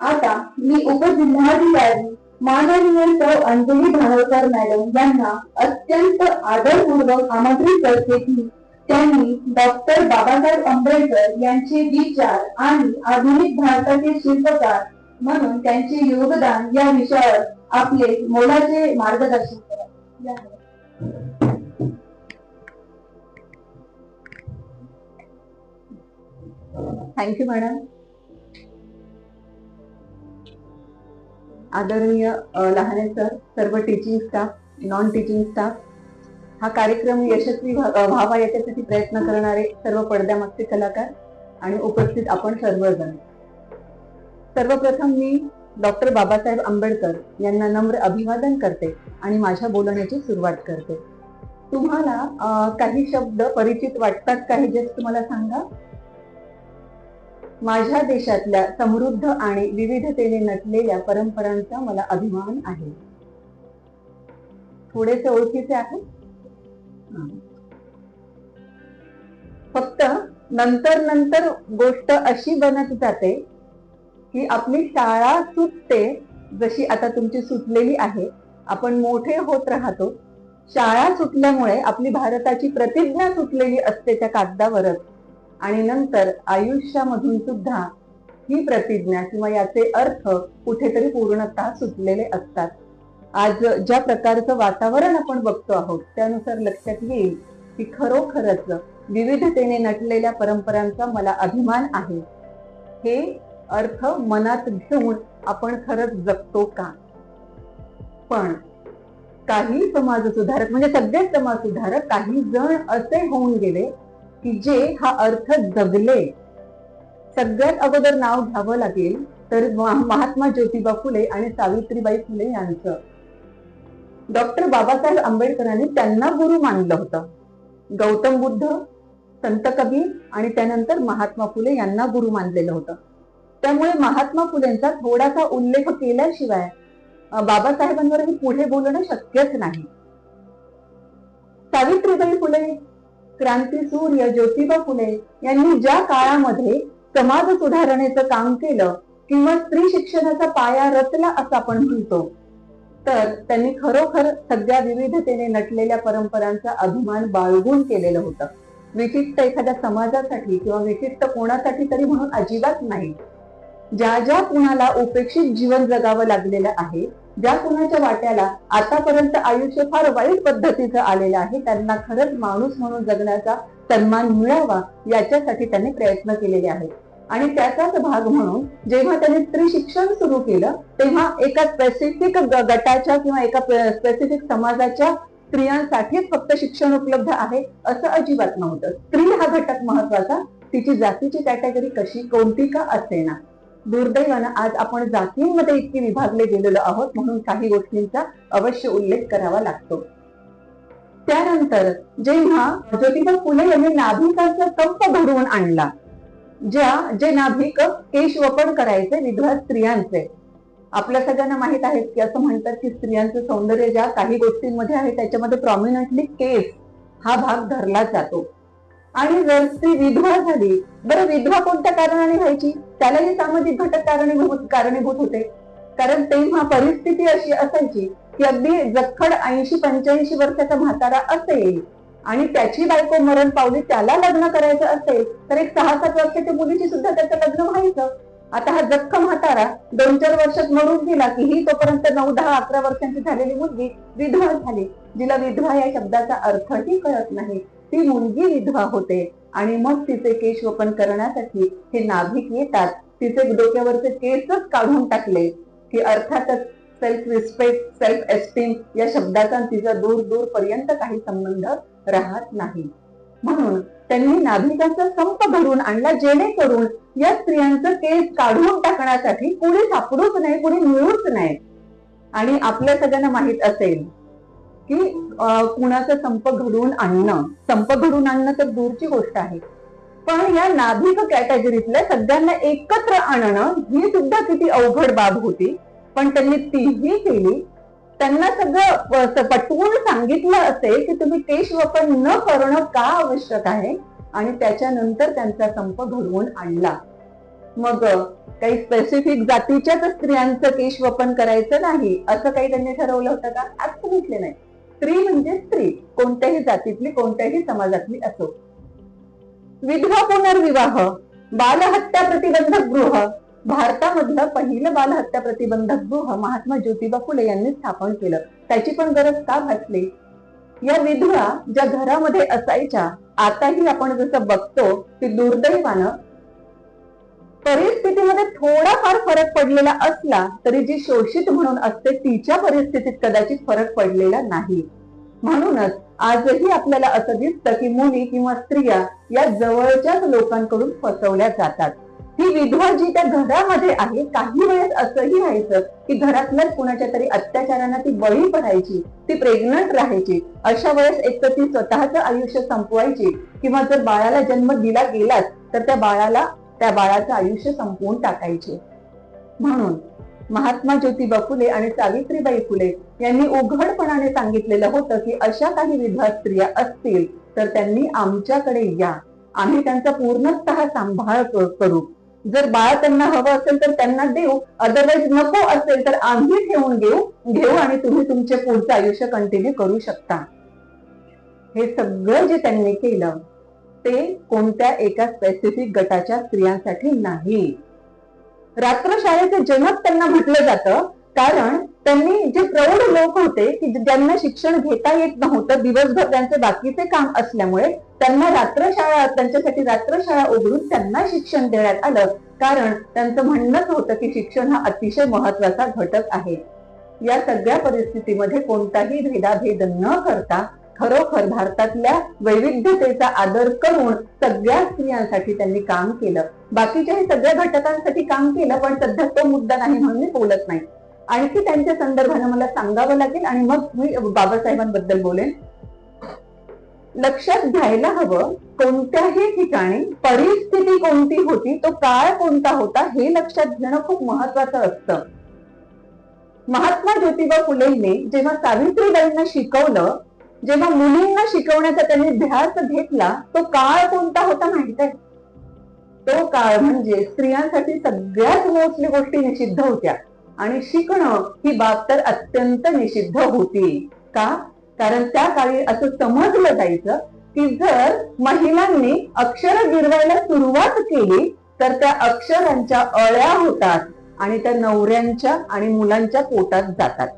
आता मी उपजिल्हाधिकारी माननीय सौ अंजली धानोरकर मॅडम यांना अत्यंत आदरपूर्वक आमंत्रित करते की त्यांनी डॉक्टर बाबासाहेब आंबेडकर यांचे विचार आणि आधुनिक भारताचे शिल्पकार म्हणून त्यांचे योगदान या विषयावर आपले मोलाचे मार्गदर्शन करा. थँक्यू मॅडम आदरणीय लहाने सर सर्व teaching staff non teaching staff हा कार्यक्रम यशस्वी व्हावा याच्यासाठी प्रयत्न करणारे सर्व पडद्यामागचे कलाकार आणि उपस्थित आपण सर्वजण. सर्वप्रथम मी डॉक्टर बाबासाहेब आंबेडकर यांना नम्र अभिवादन करते आणि माझ्या बोलण्याची सुरुवात करते. तुम्हाला काही शब्द परिचित वाटतात काही जस्ट तुम्हाला सांगा? माझ्या देशातल्या समृद्ध आणि विविधतेने नटलेल्या परंपरांचा मला अभिमान आहे. थोडेसे ओळखीचे आहे? फक्त नंतर नंतर गोष्ट अशी बनत जाते की आपली शाळा सुटते जशी आता तुमची सुटलेली आहे. आपण मोठे होत राहतो. शाळा सुटल्यामुळे आपली भारताची प्रतिज्ञा सुटलेली असते त्या कागदावरच. आणि नंतर आयुष्यामधून सुद्धा ही प्रतिज्ञा किंवा याचे अर्थ कुठेतरी पूर्णतः सुटलेले असतात. आज ज्या प्रकारचं वातावरण आपण बघतो आहोत त्यानुसार लक्षात येईल की खरोखरच विविधतेने नटलेल्या परंपरांचा मला अभिमान आहे. हे अर्थ मनात घेऊन आपण खरंच जगतो का? पण काही समाज सुधारक म्हणजे सगळेच समाज सुधारक काही जण असे होऊन गेले की जे हा अर्थ जगले सगळ्यात अगोदर नाव घ्यावं लागेल तर महात्मा ज्योतिबा फुले आणि सावित्रीबाई फुले यांचं. डॉक्टर बाबासाहेब आंबेडकरांनी त्यांना गुरु मानलं होतं. गौतम बुद्ध संत कबीर आणि त्यानंतर महात्मा फुले यांना गुरु मानलेलं होतं. त्यामुळे महात्मा फुलेंचा थोडासा उल्लेख केल्याशिवाय बाबासाहेबांवरही बाबासाहेबांवर मी पुढे बोलणं शक्यच नाही. सावित्रीबाई फुले क्रांतीसूर्य ज्योतिबा फुले यांनी ज्या काळामध्ये समाज सुधारणेचं काम केलं किंवा स्त्री शिक्षणाचा पाया रचला असं आपण म्हणतो तर त्यांनी खरोखर सगळ्या विविधतेने नटलेल्या परंपरांचा अभिमान बाळगून केलेलं होतं. विशिष्ट एखाद्या समाजासाठी किंवा विशिष्ट कोणासाठी तरी म्हणून अजिबात नाही. ज्या ज्या कुणाला उपेक्षित जीवन जगावं लागलेलं आहे ज्या कुणाच्या वाट्याला आतापर्यंत आयुष्य फार वाईट पद्धतीचं आलेलं आहे त्यांना खरंच माणूस म्हणून जगण्याचा सन्मान मिळावा याच्यासाठी त्यांनी प्रयत्न केलेले आहेत. आणि त्याचाच भाग म्हणून जेव्हा त्यांनी स्त्री शिक्षण सुरू केलं तेव्हा एका स्पेसिफिक गटाच्या किंवा एका स्पेसिफिक समाजाच्या स्त्रियांसाठीच फक्त शिक्षण उपलब्ध आहे असं अजिबात नव्हतं. स्त्री हा घटक महत्त्वाचा तिची जातीची कॅटेगरी कशी कोणती का असेना. दुर्दैवानं आज आपण जातींमध्ये इतकी विभागले गेलेलो आहोत म्हणून काही गोष्टींचा अवश्य उल्लेख करावा लागतो. त्यानंतर जेव्हा ज्योतिबा फुले यांनी नाभिकांचा कंप घडवून आणला ज्या जे नाभिक केशवपण करायचे विधवा स्त्रियांचे. आपल्या सगळ्यांना माहीत आहे की असं म्हणतात की स्त्रियांचं सौंदर्य ज्या काही गोष्टींमध्ये आहे त्याच्यामध्ये प्रॉमिनंटली केस हा भाग धरला जातो. आणि जर ती विधवा झाली बरं विधवा कोणत्या कारणाने व्हायची? त्यालाही सामाजिक घटक कारणीभूत कारणीभूत होते. कारण तेव्हा परिस्थिती अशी असायची की अगदी जखड ऐंशी पंच्याऐंशी वर्षाचा म्हातारा असेल आणि त्याची बायको मरण पावली त्याला लग्न करायचं असेल तर एक सहा सात वर्षाच्या मुलीची सुद्धा त्याचं लग्न व्हायचं. आता हा जख्ख म्हातारा दोन चार वर्षात मरून गेला की ही तोपर्यंत नऊ दहा अकरा वर्षांची झालेली मुलगी विधवा झाली. जिला विधवा या शब्दाचा अर्थही कळत नाही. ती मुलगी विधवा होते. आणि मग तिचे केश वपन करण्यासाठी हे नाभिक येतात. तिचे डोक्यावरचे केसच काढून टाकले की अर्थातच सेल्फ रिस्पेक्ट सेल्फ एस्टीम या शब्दाचा तिचा दूर दूर पर्यंत काही संबंध राहत नाही. म्हणून त्यांनी नाभिकाचा संप भरून आणला जेणेकरून या स्त्रियांचं केस काढून टाकण्यासाठी कुणी सापडूच नाही कुणी मिळूच नाही. आणि आपल्या सगळ्यांना माहीत असेल की कुणाचा संप घडवून आणणं संप घडवून आणणं तर दूरची गोष्ट आहे. पण या नाभिक कॅटेगरीतल्या सगळ्यांना एकत्र आणणं ही सुद्धा किती अवघड बाब होती. पण त्यांनी तीही केली. त्यांना सगळं पटवून सांगितलं असेल की तुम्ही केश वपन न करणं का आवश्यक आहे? आणि त्याच्यानंतर त्यांचा संप घडवून आणला. मग काही स्पेसिफिक जातीच्याच स्त्रियांचं केश वपन करायचं नाही असं काही त्यांनी ठरवलं होतं का? आज सांगितले नाही. स्त्री म्हणजे स्त्री. कोणत्याही जातीतली कोणत्याही समाजातली असो. विधवा पुनर्विवाह बालहत्या प्रतिबंधक गृह. भारतामधलं पहिलं बालहत्या प्रतिबंधक गृह महात्मा ज्योतिबा फुले यांनी स्थापन केलं. त्याची पण गरज का भासली? या विधवा ज्या घरामध्ये असायच्या आताही आपण जसं बघतो की दुर्दैवानं परिस्थितीमध्ये थोडाफार फरक पडलेला असला तरी जी शोषित म्हणून असते तिच्या परिस्थितीत कदाचित फरक पडलेला नाही. म्हणूनच आजही आपल्याला असं दिसतं की मुली किंवा स्त्रिया या जवळच्याच लोकांकडून फसवल्या जातात. ही विधवा जी त्या घरामध्ये आहे काही वेळेस असंही व्हायचं की घरातल्याच कुणाच्या तरी अत्याचारांना ती बळी पडायची ती प्रेग्नंट राहायची अशा वेळेस एक तर ती स्वतःचं आयुष्य संपवायची किंवा जर बाळाला जन्म दिला गेलाच तर त्या बाळाला त्या बाळाचं आयुष्य संपवून टाकायचे. म्हणून महात्मा ज्योतिबा फुले आणि सावित्रीबाई फुले यांनी उघडपणाने सांगितलेलं होतं की अशा काही विधवा स्त्रिया असतील तर त्यांनी आमच्याकडे या. आम्ही त्यांचा पूर्णतः सांभाळ करू. जर बाळ त्यांना हवं असेल तर त्यांना देऊ. अदरवाईज नको असेल तर आम्ही ठेवून घेऊ घेऊ आणि तुम्ही तुमचे पुढचं आयुष्य कंटिन्यू करू शकता. हे सगळं जे त्यांनी केलं ते कोणत्या एका स्पेसिफिक गटाच्या स्त्रियांसाठी नाही. रात्रशाळेचे जनक त्यांना म्हटलं जातं कारण त्यांनी जे प्रौढ लोक होते की ज्यांना शिक्षण घेता येत नव्हतं दिवसभर त्यांचे बाकीचे काम असल्यामुळे त्यांना रात्रशाळा त्यांच्यासाठी रात्रशाळा उघडून त्यांना शिक्षण देण्यात आलं. कारण त्यांचं म्हणणंच होतं की शिक्षण हा अतिशय महत्त्वाचा घटक आहे. या सगळ्या परिस्थितीमध्ये कोणताही भेदाभेद न करता खरोखर भारतातल्या वैविध्यतेचा आदर करून सगळ्या स्त्रियांसाठी त्यांनी काम केलं. बाकीच्याही सगळ्या घटकांसाठी काम केलं पण सध्या तो मुद्दा नाही म्हणून मी बोलत नाही. आणखी त्यांच्या संदर्भाने मला सांगावं लागेल आणि मग मी बाबासाहेबांबद्दल बोलेन. लक्षात घ्यायला हवं कोणत्याही ठिकाणी परिस्थिती कोणती होती तो काळ कोणता होता हे लक्षात घेणं खूप महत्वाचं असतं. महात्मा ज्योतिबा फुलेंनी जेव्हा सावित्रीबाईंना शिकवलं जेव्हा मुलींना शिकवण्याचा त्यांनी ध्यास घेतला तो काळ कोणता होता माहीत आहे? तो काळ म्हणजे स्त्रियांसाठी सगळ्यात मोठली गोष्टी निषिद्ध होत्या. आणि शिकणं ही बाब तर अत्यंत निषिद्ध होती. का? कारण त्या काळी असं समजलं जायचं की जर महिलांनी अक्षर गिरवायला सुरुवात केली तर त्या अक्षरांच्या अळ्या होतात आणि त्या नवऱ्यांच्या आणि मुलांच्या पोटात जातात.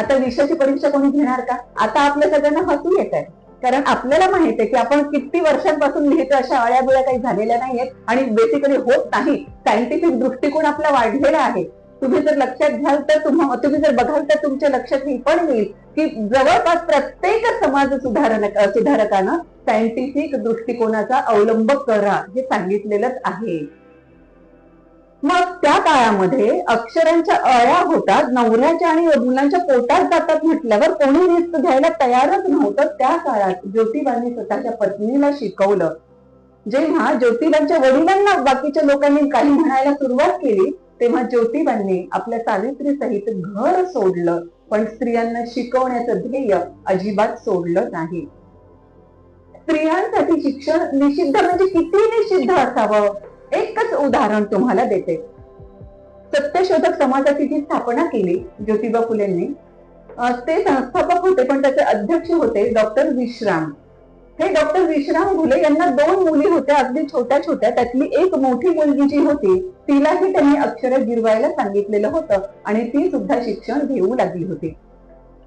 आता विषयाची परीक्षा कोणी घेणार का? आता आपल्या सगळ्यांना हसू येत आहे. कारण आपल्याला माहीत आहे की आपण किती वर्षांपासून लिहितो अशा अळ्याबुळ्या काही झालेल्या नाहीयेत आणि बेसिकली होत नाही. सायंटिफिक दृष्टिकोन आपला वाढलेला आहे. तुम्ही जर लक्षात घ्याल तर तुम्हा तुम्ही जर बघाल तर तुमच्या लक्षात हे पण येईल की जवळपास प्रत्येक समाज सुधारण सुधारकानं सायंटिफिक दृष्टिकोनाचा अवलंब करा हे सांगितलेलंच आहे. मग त्या काळामध्ये अक्षरांच्या अळ्या होतात नवऱ्याच्या आणि मुलांच्या पोटात जातात म्हटल्यावर कोणी रिस्क घ्यायला तयारच नव्हतं. त्या काळात ज्योतिबांनी स्वतःच्या पत्नीला शिकवलं. जेव्हा ज्योतिबांच्या वडिलांना बाकीच्या लोकांनी काही म्हणायला सुरुवात केली तेव्हा ज्योतिबांनी आपल्या सावित्री सहित घर सोडलं. पण स्त्रियांना शिकवण्याचं ध्येय अजिबात सोडलं नाही. स्त्रियांसाठी शिक्षण निषिद्ध म्हणजे किती निषिद्ध असावं? एकच उदाहरण तुम्हाला देते. सत्यशोधक समाजाची जी स्थापना केली ज्योतिबा फुलेंनी ते संस्थापक होते पण त्याचे अध्यक्ष होते डॉक्टर विश्राम. हे डॉक्टर विश्राम घुले यांना दोन मुली होत्या अगदी छोट्या छोट्या त्यातली एक मोठी मुलगी जी होती तिलाही त्यांनी अक्षर गिरवायला सांगितलेलं होतं आणि ती सुद्धा शिक्षण घेऊ लागली होती.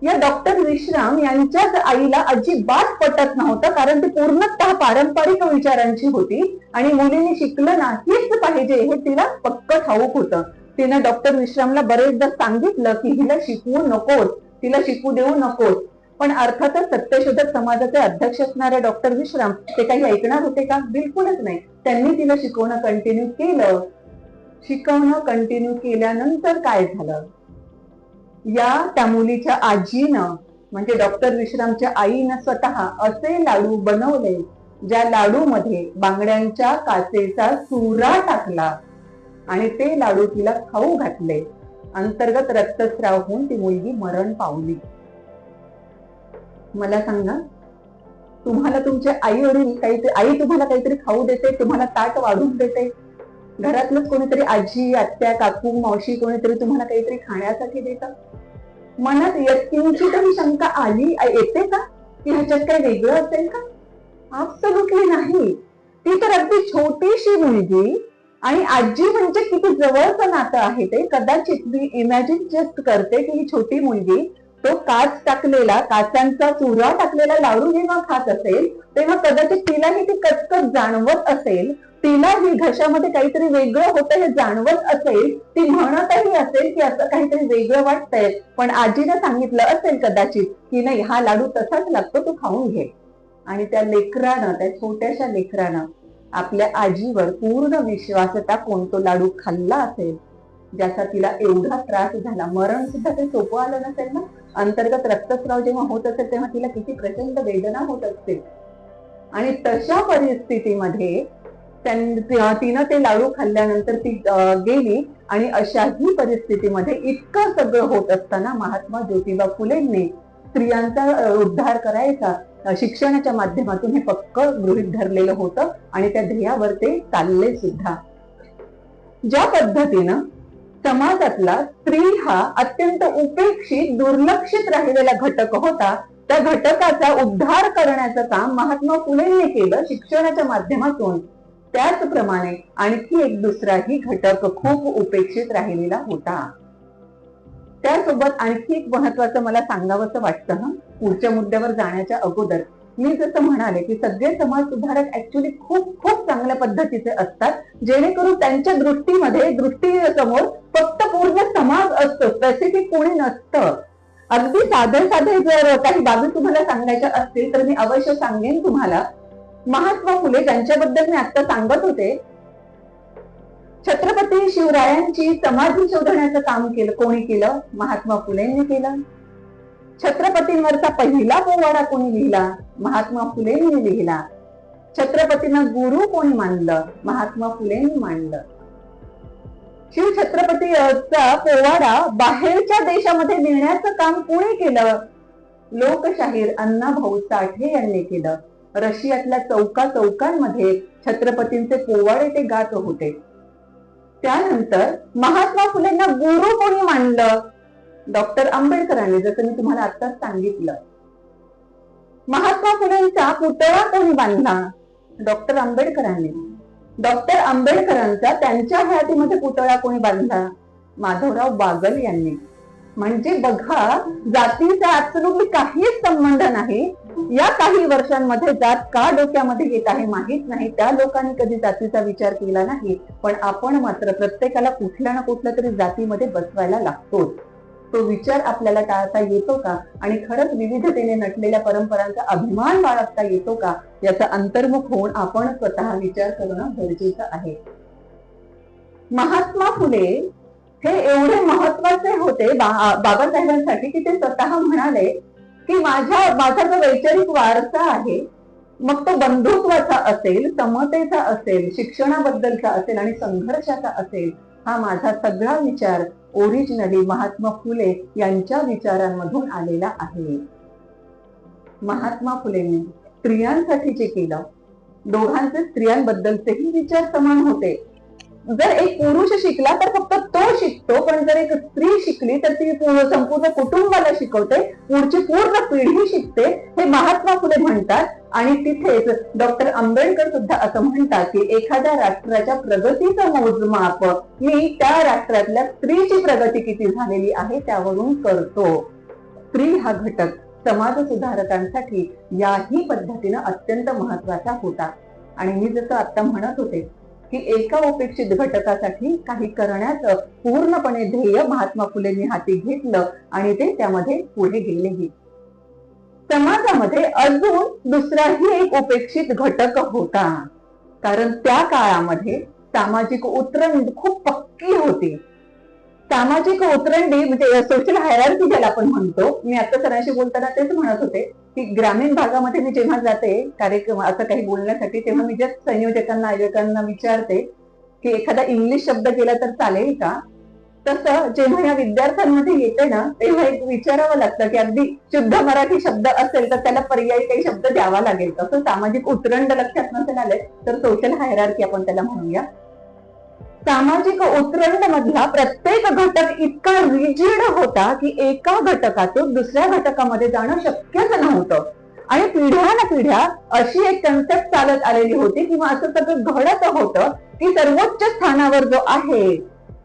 या डॉक्टर विश्राम यांच्याच आईला अजिबात पटत नव्हतं कारण ती पूर्णतः पारंपरिक विचारांची होती आणि मुलीने शिकलं नाहीच पाहिजे हे तिला पक्क ठाऊक होतं. तिनं डॉक्टर विश्रामला बरेचदा सांगितलं की हिला शिकवू नकोस तिला शिकू देऊ नकोस. पण अर्थातच सत्यशोधक समाजाचे अध्यक्ष असणारे डॉक्टर विश्राम ते काही ऐकणार होते का? बिलकुलच नाही. त्यांनी तिला शिकवणं कंटिन्यू केलं. शिकवणं कंटिन्यू केल्यानंतर काय झालं? या त्या मुलीच्या आजीनं म्हणजे डॉक्टर विश्रामच्या आईनं स्वतः असे लाडू बनवले ज्या लाडू मध्ये बांगड्यांच्या काचेचा चुरा टाकला आणि ते लाडू तिला खाऊ घातले. अंतर्गत रक्तस्राव होऊन ती मुलगी मरण पावली. मला सांगा तुम्हाला तुमचे आई वडील काहीतरी आई तुम्हाला काहीतरी खाऊ देते तुम्हाला ताट वाढून देते? घरातलंच कोणीतरी आजी आत्या काकू मावशी कोणीतरी तुम्हाला काहीतरी खाण्यासाठी देतात मनात यत्किंची तरी शंका आली. येते का? की ह्याच्यात काही वेगळं असेल का? absolutely नाही. ती तर अगदी छोटीशी मुलगी आणि आजी म्हणजे किती जवळचं नातं आहे ते. कदाचित मी इमॅजिन जस्ट करते की ही छोटी मुलगी तो काच टाकलेला काचांचा चुरा टाकलेला लाडू जेव्हा खात असेल तेव्हा कदाचित तिलाही ती कचकच जाणवत असेल. तिलाही घशामध्ये काहीतरी वेगळं होतं हे जाणवत असेल ती म्हणतही असेल की असं काहीतरी वेगळं वाटतंय. पण आजीने सांगितलं असेल कदाचित की नाही हा लाडू तसाच लागतो तू खाऊन घे. आणि त्या लेकरानं त्या छोट्याशा लेकरानं आपल्या आजीवर पूर्ण विश्वास टाकून तो लाडू खाल्ला असेल ज्याचा तिला एवढा त्रास झाला. मरण सुद्धा ते सोपं आलं नसेल ना? अंतर्गत रक्तस्राव जेव्हा होत असेल तेव्हा तिला किती प्रचंड वेदना होत असते आणि तशा परिस्थितीमध्ये तिनं ते लाडू खाल्ल्यानंतर ती गेली आणि अशाही परिस्थितीमध्ये इतकं सगळं होत असताना महात्मा ज्योतिबा फुलेंनी स्त्रियांचा उद्धार करायचा. शिक्षणाच्या माध्यमातून हे पक्क गृहित धरलेलं होतं आणि त्या ध्येयावर ते चालले सुद्धा. ज्या पद्धतीनं समाजातला स्त्री हा अत्यंत उपेक्षित दुर्लक्षित राहिलेला घटक होता त्या घटकाचा उद्धार करण्याचं काम महात्मा फुलेंनी केलं शिक्षणाच्या माध्यमातून. त्याचप्रमाणे आणखी एक दुसराही घटक खूप उपेक्षित राहिलेला होता. त्यासोबत आणखी एक महत्वाचं मला सांगावंसं वाटतं हं, पुढच्या मुद्द्यावर जाण्याच्या अगोदर मी जसं म्हणाले की सगळे समाज सुधारक ऍक्च्युली खूप खूप चांगल्या पद्धतीचे असतात. जेणेकरून त्यांच्या दृष्टीमध्ये दृष्टी समोर फक्त पूर्ण समाज असतो स्पेसिफिक कोणी नसतं. अगदी साधे साधे जर काही बाबी तुम्हाला सांगायच्या असतील तर मी अवश्य सांगेन तुम्हाला. महात्मा फुले ज्यांच्याबद्दल मी आता सांगत होते छत्रपती शिवरायांची समाधी शोधण्याचं काम केलं कोणी केलं? महात्मा फुलेंनी केलं. छत्रपतींवरचा पहिला पोवाडा कोणी लिहिला? महात्मा फुलेंनी लिहिला. छत्रपतींना गुरु कोणी मानलं? महात्मा फुलेंनी मानलं. शिव छत्रपतीचा पोवाडा बाहेरच्या देशामध्ये नेण्याचं काम कोणी केलं? लोकशाहीर अण्णाभाऊ साठे यांनी केलं. रशियातल्या चौका चौकांमध्ये छत्रपतींचे पोवाडे ते गात होते. त्यानंतर महात्मा फुलेंना गुरु कोणी मानलं? डॉक्टर आंबेडकरांनी जसं मी तुम्हाला आता सांगितलं. महात्मा फुलेंचा पुतळा कोणी बांधला? डॉक्टर आंबेडकरांनी. डॉक्टर आंबेडकरांचा त्यांच्या हयातीमध्ये पुतळा कोणी बांधला? माधवराव बागल यांनी. म्हणजे बघा जातीचा ऍब्सोल्युटली काहीच संबंध नाही या काही वर्षांमध्ये जात का डोक्यामध्ये येत आहे माहीत नाही? त्या लोकांनी कधी जातीचा विचार केला नाही पण आपण मात्र प्रत्येकाला कुठल्या ना कुठल्या तरी जातीमध्ये बसवायला लागतोच. तो विचार आपल्याला टाळता येतो का? आणि खरंच विविधतेने नटलेल्या परंपरांचा अभिमान बाळगता येतो का? याचा अंतर्मुख होऊन आपण स्वतः विचार करणं गरजेचं आहे. महात्मा फुले हे एवढे महत्त्वाचे होते. बाबासाहेबांसाठी की ते स्वतः म्हणाले की माझ्या माझा जो वैचारिक वारसा आहे मग तो बंधुत्वाचा असेल समतेचा असेल शिक्षणाबद्दलचा असेल आणि संघर्षाचा असेल हा माझा सगळा विचार ओरिजिनली महात्मा फुले यांच्या विचारांमधून आलेला आहे. महात्मा फुलेंनी स्त्रियांसाठी जे केलं दोघांचे स्त्रियांबद्दलचेही विचार समान होते. जर एक पुरुष शिकला तर फक्त तो शिकतो. पण जर एक स्त्री शिकली तर ती संपूर्ण कुटुंबाला शिकवते. पुढची पूर्ण पिढी शिकते. हे महात्मा फुले म्हणतात. आणि तिथेच डॉक्टर आंबेडकर सुद्धा असं म्हणतात की एखाद्या राष्ट्राच्या प्रगतीचं मोजमाप मी त्या राष्ट्रातल्या स्त्रीची प्रगती किती झालेली आहे त्यावरून करतो. स्त्री हा घटक समाज सुधारकांसाठी याही पद्धतीनं अत्यंत महत्त्वाचा होता. आणि मी जसं आता म्हणत होते की एका उपेक्षित घटकासाठी काही करण्याचं पूर्णपणे ध्येय महात्मा फुलेंनी हाती घेतलं आणि ते त्यामध्ये पुढे गेलेही. समाजामध्ये अजून दुसराही एक उपेक्षित घटक होता. कारण त्या काळामध्ये सामाजिक उतरण खूप पक्की होती. सामाजिक उतरंडी म्हणजे सोशल हायरार्की ज्याला आपण म्हणतो मी आता सरांशी बोलताना तेच म्हणत होते की ग्रामीण भागामध्ये मी जेव्हा जाते कार्यक्रम असं काही बोलण्यासाठी तेव्हा मी जस्ट संयोजकांना आयोजकांना विचारते की एखादा इंग्लिश शब्द केला तर चालेल का? तसं जेव्हा या विद्यार्थ्यांमध्ये येते ना तेव्हा एक विचारावं लागतं की अगदी शुद्ध मराठी शब्द असेल तर त्याला पर्यायी काही शब्द द्यावा लागेल. तसं सामाजिक उतरंड लक्षात नसेल आले तर सोशल हायरार्की आपण त्याला म्हणूया. सामाजिक उतरंड मधला प्रत्येक घटक इतका रिजिड होता की एका घटकातून दुसऱ्या घटकामध्ये जाणं शक्यच नव्हतं. आणि पिढ्यान पिढ्या अशी एक कन्सेप्ट चालत आलेली होती किंवा असं सगळं घडत होतं की सर्वोच्च स्थानावर जो आहे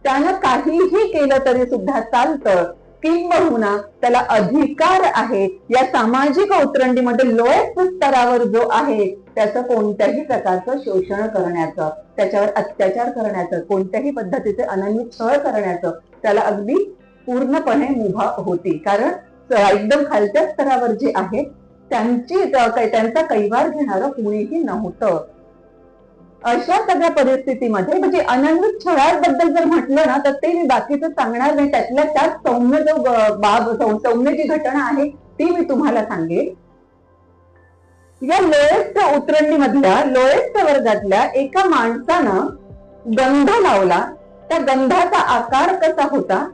त्यानं काहीही केलं तरी सुद्धा चालतं. किंबहुना त्याला अधिकार आहे. या सामाजिक उतरंडीमध्ये लोएस्ट स्तरावर जो आहे त्याचं कोणत्याही प्रकारचं शोषण करण्याचं त्याच्यावर अत्याचार करण्याचं कोणत्याही पद्धतीचे अनन्य छळ करण्याचं त्याला अगदी पूर्णपणे मुभा होती. कारण एकदम खालच्या स्तरावर जे आहे त्यांची त्यांचा कैवार घेणारं कुणीही नव्हतं. अशा सगळ्या परिस्थितीमध्ये म्हणजे अनन्वित छळाबद्दल जर म्हटलं ना तर ते मी बाकीचं सांगणार नाही. त्यातल्या त्यात सौम्य जो बाब सौम्य जी घटना आहे ती मी तुम्हाला सांगेन. या लोएस्ट उतरंडी मधल्या लोएस्ट वर्गातल्या एका माणसानं गंध लावला. त्या गंधाचा आकार कसा होता?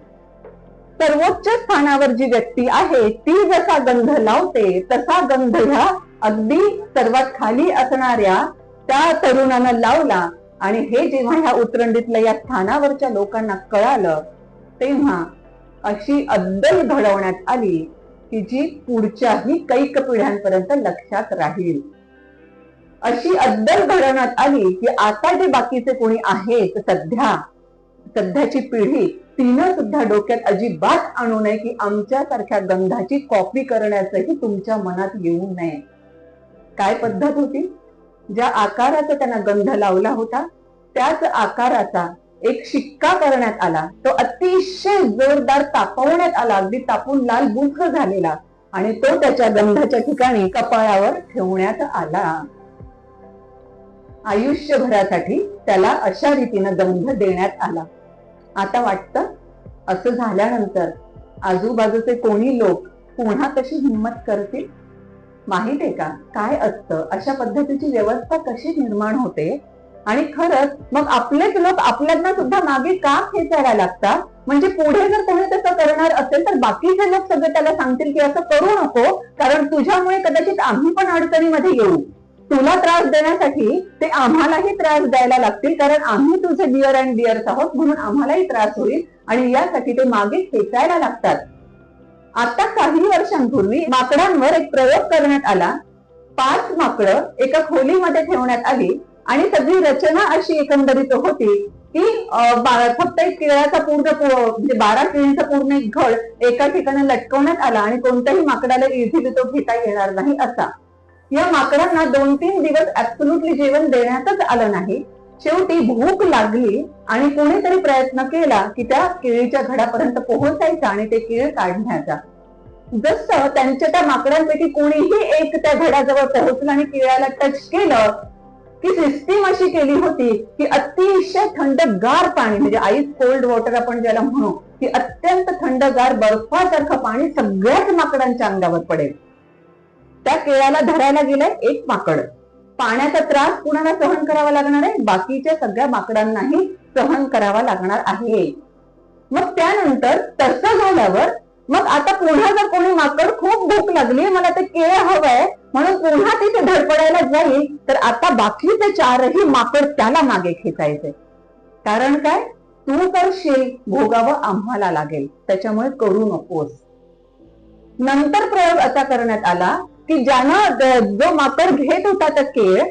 सर्वोच्च स्थानावर जी व्यक्ती आहे ती जसा गंध लावते तसा गंध ह्या अगदी सर्वात खाली असणाऱ्या त्या तरुणानं लावला. आणि हे जेव्हा ह्या उतरंडीतल्या या स्थानावरच्या लोकांना कळालं तेव्हा अशी अद्दल घडवण्यात आली. की जी पुढच्याही कैक पिढ्यांपर्यंत लक्षात राहील. अशी अद्दल घडवण्यात आली की आता जे बाकीचे कोणी आहेत सध्या सध्याची पिढी तिनं सुद्धा डोक्यात अजिबात आणू नये की आमच्यासारख्या गंधाची कॉपी करण्याचंही तुमच्या मनात येऊ नये. काय पद्धत होती? ज्या आकाराचा त्यांना गंध लावला होता त्याच आकाराचा एक शिक्का करण्यात आला. तो अतिशय जोरदार तापवण्यात आला. अगदी तापून लाल बुख झालेला. आणि तो त्याच्या गंधाच्या ठिकाणी कपाळावर ठेवण्यात आला. आयुष्यभरासाठी त्याला अशा रीतीनं गंध देण्यात आला. आता वाटतं असं झाल्यानंतर आजूबाजूचे कोणी लोक पुन्हा कशी हिंमत करतील? माहीत आहे का? काय असतं? अशा पद्धतीची व्यवस्था कशी निर्माण होते? आणि खरंच मग आपलेच लोक आपल्याला सुद्धा मागे का खेचायला लागतात? म्हणजे पुढे जर कोणी तसं करणार असेल तर बाकीचे लोक सगळे त्याला सांगतील की असं करू नको कारण तुझ्यामुळे कदाचित आम्ही पण अडचणीमध्ये येऊ. तुला त्रास देण्यासाठी ते आम्हालाही त्रास द्यायला लागतील कारण आम्ही तुझे डिअर अँड डिअर्स आहोत म्हणून आम्हालाही त्रास होईल आणि यासाठी ते मागे खेचायला लागतात. आता काही वर्षांपूर्वी माकडांवर एक प्रयोग करण्यात आला. पाच माकडं एका खोलीमध्ये ठेवण्यात आली. आणि सगळी रचना अशी एकंदरीत होती की फक्त एक केळाचा पूर्ण म्हणजे बारा केळीचा पूर्ण एक घड एका ठिकाणी लटकवण्यात आला आणि कोणत्याही माकडाला इझिली तो घेता येणार नाही असा. या माकडांना दोन तीन दिवस ऍब्सोल्युटली जेवण देण्यातच आलं नाही. शेवटी भूक लागली आणि कोणीतरी प्रयत्न केला की त्या केळीच्या घडापर्यंत पोहोचायचा आणि ते केळ काढण्याचा. जसं त्यांच्या त्या माकडांपैकी कोणीही एक त्या घडाजवळ पोहोचलं आणि केळ्याला टच केलं की सिस्टीम अशी केली होती की अतिशय थंडगार पाणी म्हणजे आईस कोल्ड वॉटर आपण ज्याला म्हणू की अत्यंत थंडगार बर्फासारखं पाणी सगळ्याच माकडांच्या अंगावर पडेल. त्या केळाला धरायला गेलंय एक माकड. पाण्याचा त्रास कुणाला सहन करावा लागणार आहे? बाकीच्या सगळ्या माकडांनाही सहन करावा लागणार आहे. मग त्यानंतर तसं झाल्यावर मग आता पुन्हा जर कोणी माकड खूप भूक लागली मला ते केळ हवंय म्हणून पुन्हा तिथे धडपडायला जाईल तर आता बाकीचे चारही माकड त्याला मागे खेचायचे. कारण काय? तू करशील भोगावं आम्हाला लागेल त्याच्यामुळे करू नकोस. नंतर प्रयोग असा करण्यात आला की ज्यानं जो माकड घेत होता त्या केळ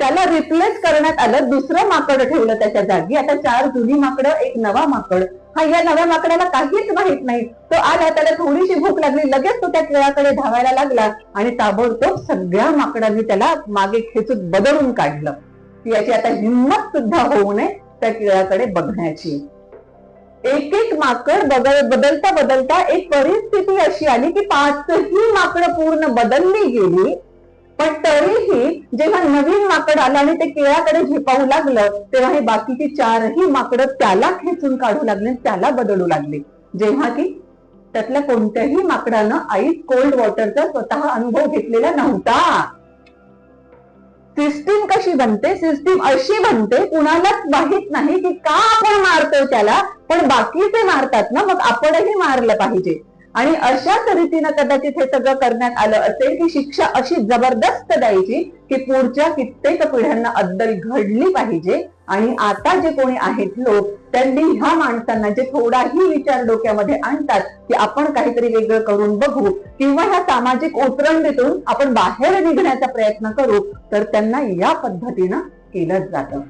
त्याला रिप्लेस करण्यात आलं दुसरं माकड ठेवलं त्याच्या जागी. आता चार जुनी माकडं एक नवा माकड. हा या नव्या माकडाला काहीच माहीत नाही. तो आला त्याला थोडीशी भूक लागली लगेच तो त्या केळाकडे धावायला लागला आणि ताबडतोब सगळ्या माकडांनी त्याला मागे खेचून बदलून काढलं. की याची आता हिंमत सुद्धा होऊ नये त्या केळाकडे बघण्याची. एक एक माकड बदल बदलता बदलता एक परिस्थिती अशी आली की पाचही माकडं पूर्ण बदलली गेली पण तरीही जेव्हा नवीन माकड आलं आणि ते केळाकडे झेपावू लागलं तेव्हा हे बाकीची चारही माकडं त्याला खेचून काढू लागले त्याला बदलू लागले. जेव्हा की त्यातल्या कोणत्याही माकडानं आईस कोल्ड वॉटरचा स्वतः अनुभव घेतलेला नव्हता. सिस्टीम कशी बनते? सिस्टीम अशी बनते कुणालाच माहीत नाही की का आपण मारतोय त्याला पण बाकीचे मारतात ना मग आपणही मारलं पाहिजे. आणि अशाच रीतीनं कदाचित हे सगळं करण्यात आलं असेल की शिक्षा अशी जबरदस्त द्यायची की पुढच्या कित्येक पिढ्यांना अद्दल घडली पाहिजे. आणि आता जे कोणी आहेत लोक त्यांनी ह्या माणसांना जे थोडाही विचार डोक्यामध्ये आणतात की आपण काहीतरी वेगळं करून बघू किंवा ह्या सामाजिक उतरंडीतून आपण बाहेर निघण्याचा प्रयत्न करू तर त्यांना या पद्धतीनं केलंच जातं.